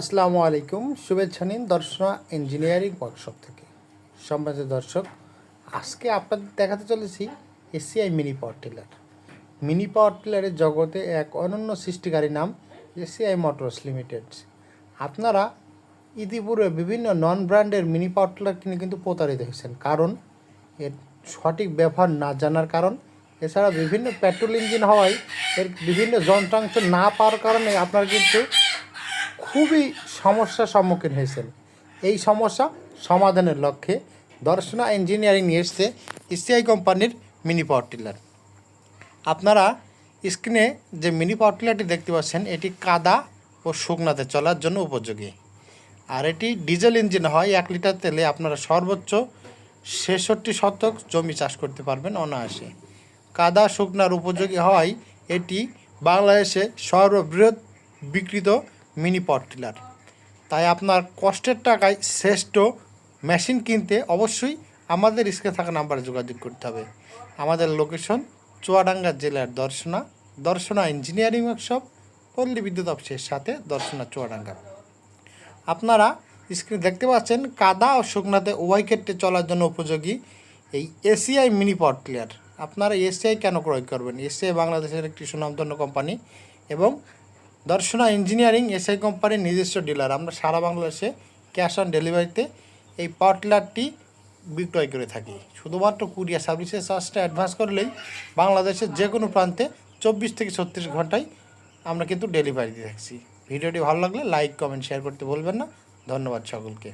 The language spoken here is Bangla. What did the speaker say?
আসসালামু আলাইকুম, শুভেচ্ছা নিন দর্শনা ইঞ্জিনিয়ারিং ওয়ার্কশপ থেকে। সম্মানিত দর্শক, আজকে আপনাদের দেখাতে চলেছি ACI mini power tiller mini power টিলারের জগতে এক অনন্য সৃষ্টিকারী নাম এসিআই মোটরস লিমিটেড। আপনারা ইতিপূর্বে বিভিন্ন নন ব্র্যান্ডের মিনি পাওয়ার টিলার কিনে কিন্তু প্রতারিত হয়েছেন। কারণ, এর সঠিক ব্যবহার না জানার কারণ, এছাড়া বিভিন্ন পেট্রোল ইঞ্জিন হওয়ায় এর বিভিন্ন যন্ত্রাংশ না পাওয়ার কারণে আপনার কিন্তু খুবই সমস্যার সম্মুখীন হয়েছেন। এই সমস্যা সমাধানের লক্ষ্যে দর্শনা ইঞ্জিনিয়ারিং নিয়ে এসছে এসিআই কোম্পানির মিনি পাওয়ার টিলার। আপনারা স্ক্রিনে যে মিনি পাওয়ার টিলারটি দেখতে পাচ্ছেন, এটি কাদা ও শুকনাতে চলার জন্য উপযোগী। আর এটি ডিজেল ইঞ্জিন হয়, এক লিটার তেলে আপনারা সর্বোচ্চ ছেষট্টি শতক জমি চাষ করতে পারবেন অনায়াসে। কাদা শুকনার উপযোগী হওয়ায় এটি বাংলাদেশে সর্ববৃহৎ বিকৃত মিনি পাওয়ার টিলার। তাই আপনার কষ্টের টাকায় শ্রেষ্ঠ মেশিন কিনতে অবশ্যই আমাদের স্ক্রিনে থাকা নাম্বারে যোগাযোগ করতে হবে। আমাদের লোকেশন চুয়াডাঙ্গা জেলার দর্শনা দর্শনা ইঞ্জিনিয়ারিং ওয়ার্কশপ, পল্লী বিদ্যুৎ অফিসের সাথে দর্শনা চুয়াডাঙ্গা। আপনারা স্ক্রিন দেখতে পাচ্ছেন কাদা ও শুকনাতে উভয় চলার জন্য উপযোগী এই এসিআই মিনি পাওয়ার টিলার। আপনারা এসিআই কেন ক্রয় করবেন? এসিআই বাংলাদেশের একটি সুনামধন্য কোম্পানি এবং দর্শনা ইঞ্জিনিয়ারিং এসআই কোম্পানির নিজস্ব ডিলার। আমরা সারা বাংলাদেশে ক্যাশ অন ডেলিভারিতে এই পার্টলারটি বিক্রয় করে থাকি। শুধুমাত্র কুরিয়ার সার্ভিসের চার্জটা অ্যাডভান্স করলেই বাংলাদেশের যে কোনো প্রান্তে চব্বিশ থেকে ছত্রিশ ঘন্টায় আমরা কিন্তু ডেলিভারি দিয়ে থাকছি। ভিডিওটি ভালো লাগলে লাইক কমেন্ট শেয়ার করতে বলবেন না। ধন্যবাদ সকলকে।